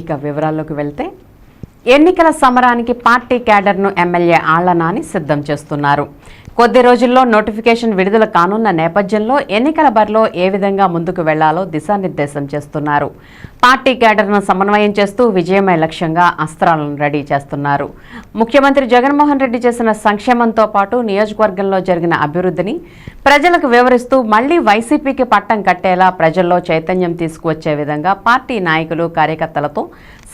ఇక వివరాల్లోకి వెళ్తే ఎన్నికల సమరానికి పార్టీ క్యాడర్ను ఎమ్మెల్యే ఆళ్ళ నాని సిద్ధం చేస్తున్నారు. కొద్ది రోజుల్లో నోటిఫికేషన్ విడుదల కానున్న నేపథ్యంలో ఎన్నికల బరిలో ఏ విధంగా ముందుకు వెళ్ళాలో దిశానిర్దేశం చేస్తున్నారు. పార్టీ కేడర్ను సమన్వయం చేస్తూ విజయమే లక్ష్యంగా అస్త్రాలను రెడీ చేస్తున్నారు. ముఖ్యమంత్రి జగన్మోహన్ రెడ్డి చేసిన సంక్షేమంతో పాటు నియోజకవర్గంలో జరిగిన అభివృద్ధిని ప్రజలకు వివరిస్తూ మళ్ళీ వైసీపీకి పట్టం కట్టేలా ప్రజల్లో చైతన్యం తీసుకువచ్చే విధంగా పార్టీ నాయకులు కార్యకర్తలతో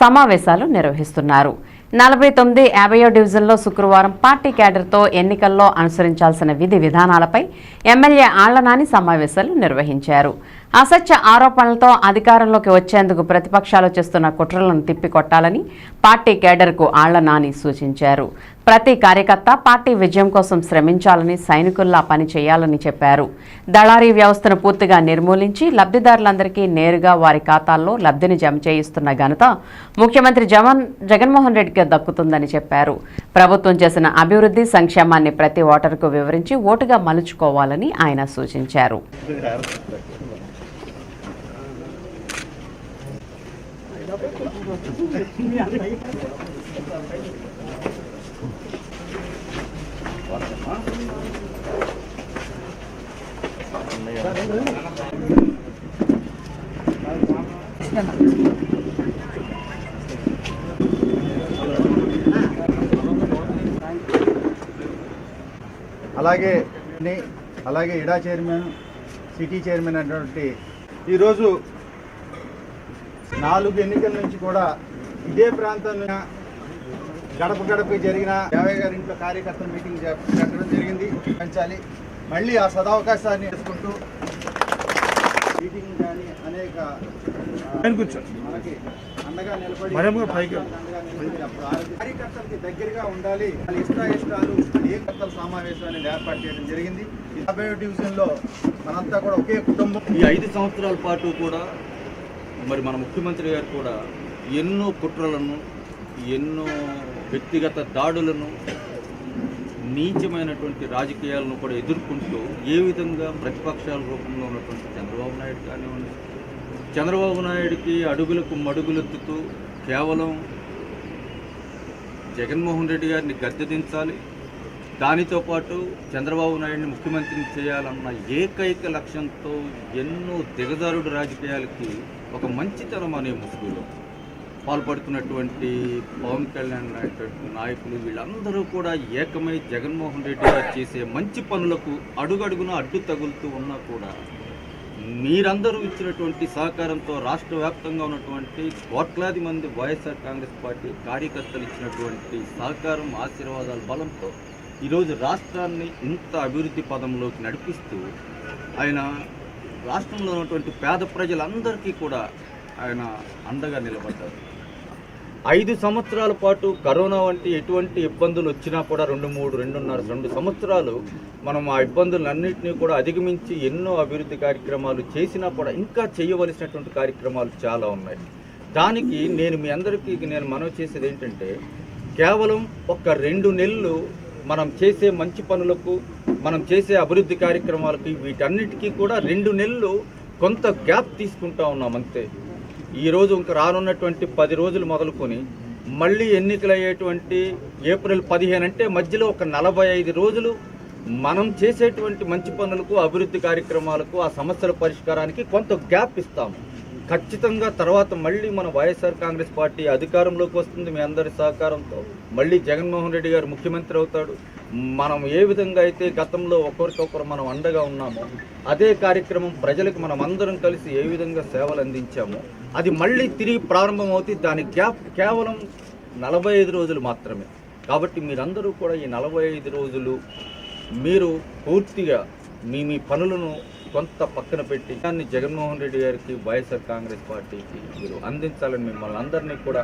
సమావేశాలు నిర్వహిస్తున్నారు. నలభై తొమ్మిది యాభయో డివిజన్లో శుక్రవారం పార్టీ క్యాడర్తో ఎన్నికల్లో అనుసరించాల్సిన విధి విధానాలపై ఎమ్మెల్యే ఆళ్ళనాని సమావేశాలు నిర్వహించారు. అసత్య ఆరోపణలతో అధికారంలోకి వచ్చేందుకు ప్రతిపక్షాలు చేస్తున్న కుట్రలను తిప్పికొట్టాలని పార్టీ కేడర్కు ఆళ్ళ నాని సూచించారు. ప్రతి కార్యకర్త పార్టీ విజయం కోసం శ్రమించాలని సైనికుల్లా పని చేయాలని చెప్పారు. దళారీ వ్యవస్థను పూర్తిగా నిర్మూలించి లబ్ధిదారులందరికీ నేరుగా వారి ఖాతాల్లో లబ్ధిని జమ చేయిస్తున్న ఘనత ముఖ్యమంత్రి జగన్ జగన్మోహన్ రెడ్డికి దక్కుతుందని చెప్పారు. ప్రభుత్వం చేసిన అభివృద్ధి సంక్షేమాన్ని ప్రతి ఓటరుకు వివరించి ఓటుగా మలుచుకోవాలని ఆయన సూచించారు. అలాగే అలాగే ఇడా చైర్మన్ సిటీ చైర్మన్ అటువంటి ఈరోజు నాలుగు ఎన్నికల నుంచి కూడా ఇదే ప్రాంతంలో గడప గడప జరిగిన యాభై గారి ఇంట్లో కార్యకర్తల మీటింగ్ పెట్టడం జరిగింది. పెంచాలి. మళ్ళీ ఆ సదావకాశాన్ని చేసుకుంటూ మీటింగ్ కానీ అనేక మనకి అండగా నిలబడి కార్యకర్తలకి దగ్గరగా ఉండాలి. వాళ్ళ ఇష్ట ఇష్టాలు ఏ కర్తల సమావేశం అనేది ఏర్పాటు చేయడం జరిగింది. యాభై డివిజన్లో మనంతా కూడా ఒకే కుటుంబం. ఈ ఐదు సంవత్సరాల పాటు కూడా మరి మన ముఖ్యమంత్రి గారు కూడా ఎన్నో కుట్రలను ఎన్నో వ్యక్తిగత దాడులను నీచమైనటువంటి రాజకీయాలను కూడా ఎదుర్కొంటూ ఏ విధంగా ప్రతిపక్షాల రూపంలో ఉన్నటువంటి చంద్రబాబు నాయుడు కానివ్వండి చంద్రబాబు నాయుడికి అడుగులకు మడుగులెత్తుతూ కేవలం జగన్మోహన్ రెడ్డి గారిని గద్దెదించాలి దానితో పాటు చంద్రబాబు నాయుడిని ముఖ్యమంత్రిని చేయాలన్న ఏకైక లక్ష్యంతో ఎన్నో దిగజారుడు రాజకీయాలకి ఒక మంచితనం అనే ముసుగులో పాల్పడుతున్నటువంటి పవన్ కళ్యాణ్ అనేటువంటి నాయకులు వీళ్ళందరూ కూడా ఏకమై జగన్మోహన్ రెడ్డి గారు చేసే మంచి పనులకు అడుగడుగున అడ్డు తగులుతూ ఉన్నా కూడా మీరందరూ ఇచ్చినటువంటి సహకారంతో రాష్ట్ర వ్యాప్తంగా ఉన్నటువంటి కోట్లాది మంది వైఎస్ఆర్ కాంగ్రెస్ పార్టీ కార్యకర్తలు ఇచ్చినటువంటి సహకారం ఆశీర్వాదాల బలంతో ఈరోజు రాష్ట్రాన్ని ఇంత అభివృద్ధి పదంలోకి నడిపిస్తూ ఆయన రాష్ట్రంలో ఉన్నటువంటి పేద ప్రజలందరికీ కూడా ఆయన అండగా నిలబడ్డారు. ఐదు సంవత్సరాల పాటు కరోనా వంటి ఎటువంటి ఇబ్బందులు వచ్చినా కూడా రెండు మూడు రెండున్నర రెండు సంవత్సరాలు మనం ఆ ఇబ్బందులన్నింటినీ కూడా అధిగమించి ఎన్నో అభివృద్ధి కార్యక్రమాలు చేసినా కూడా ఇంకా చేయవలసినటువంటి కార్యక్రమాలు చాలా ఉన్నాయి. దానికి నేను మీ అందరికీ నేను మనవి చేసేది ఏంటంటే కేవలం ఒక రెండు నెలలు మనం చేసే మంచి పనులకు మనం చేసే అభివృద్ధి కార్యక్రమాలకి వీటన్నిటికీ కూడా రెండు నెలలు కొంత గ్యాప్ తీసుకుంటా ఉన్నాం అంతే. ఈ రోజు ఇంకా రానున్నటువంటి పది రోజులు మొదలుకొని మళ్ళీ ఎన్నికలయ్యేటువంటి ఏప్రిల్ పదిహేను అంటే మధ్యలో ఒక నలభై ఐదు రోజులు మనం చేసేటువంటి మంచి పనులకు అభివృద్ధి కార్యక్రమాలకు ఆ సమస్యల పరిష్కారానికి కొంత గ్యాప్ ఇస్తాము ఖచ్చితంగా తర్వాత మళ్ళీ మన వైఎస్ఆర్ కాంగ్రెస్ పార్టీ అధికారంలోకి వస్తుంది మీ అందరి సహకారంతో. మళ్ళీ జగన్మోహన్ రెడ్డి గారు ముఖ్యమంత్రి అవుతాడు. మనం ఏ విధంగా అయితే గతంలో ఒకరికొకరు మనం అండగా ఉన్నామో అదే కార్యక్రమం ప్రజలకు మనం అందరం కలిసి ఏ విధంగా సేవలు అందించామో అది మళ్ళీ తిరిగి ప్రారంభమవుతుంది దాని గ్యాప్ కేవలం నలభై ఐదు రోజులు మాత్రమే. కాబట్టి మీరందరూ కూడా ఈ నలభై ఐదు రోజులు మీరు పూర్తిగా మీ మీ పనులను కొంత పక్కన పెట్టి దాన్ని జగన్మోహన్ రెడ్డి గారికి వైఎస్ఆర్ కాంగ్రెస్ పార్టీకి మీరు అందించాలని మిమ్మల్ని అందరినీ కూడా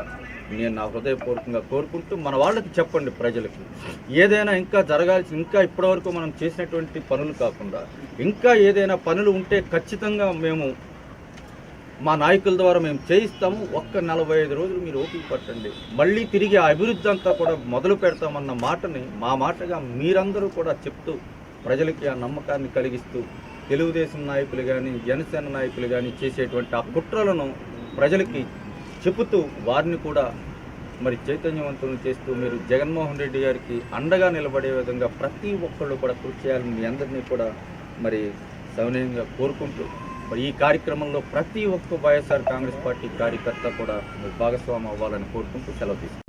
నేను నా హృదయపూర్వకంగా కోరుకుంటూ మన వాళ్ళకి చెప్పండి ప్రజలకి. ఏదైనా ఇంకా జరగాల్సి ఇంకా ఇప్పటివరకు మనం చేసినటువంటి పనులు కాకుండా ఇంకా ఏదైనా పనులు ఉంటే ఖచ్చితంగా మేము మా నాయకుల ద్వారా మేము చేయిస్తాము. ఒక్క నలభై ఐదు రోజులు మీరు ఓపిక పట్టండి. మళ్ళీ తిరిగి ఆ అభివృద్ధి అంతా కూడా మొదలు పెడతామన్న మాటని మా మాటగా మీరందరూ కూడా చెప్తూ ప్రజలకి ఆ నమ్మకాన్ని కలిగిస్తూ తెలుగుదేశం నాయకులు కానీ జనసేన నాయకులు కానీ చేసేటువంటి ఆ కుట్రలను ప్రజలకి చెబుతూ వారిని కూడా మరి చైతన్యవంతులను చేస్తూ మీరు జగన్మోహన్ రెడ్డి గారికి అండగా నిలబడే విధంగా ప్రతి ఒక్కళ్ళు కూడా కృషి చేయాలని మీ అందరినీ కూడా మరి సవినయంగా కోరుకుంటూ మరి ఈ కార్యక్రమంలో ప్రతి ఒక్క వైఎస్ఆర్ కాంగ్రెస్ పార్టీ కార్యకర్త కూడా భాగస్వామి అవ్వాలని కోరుకుంటూ సెలవు తీసుకుంటాం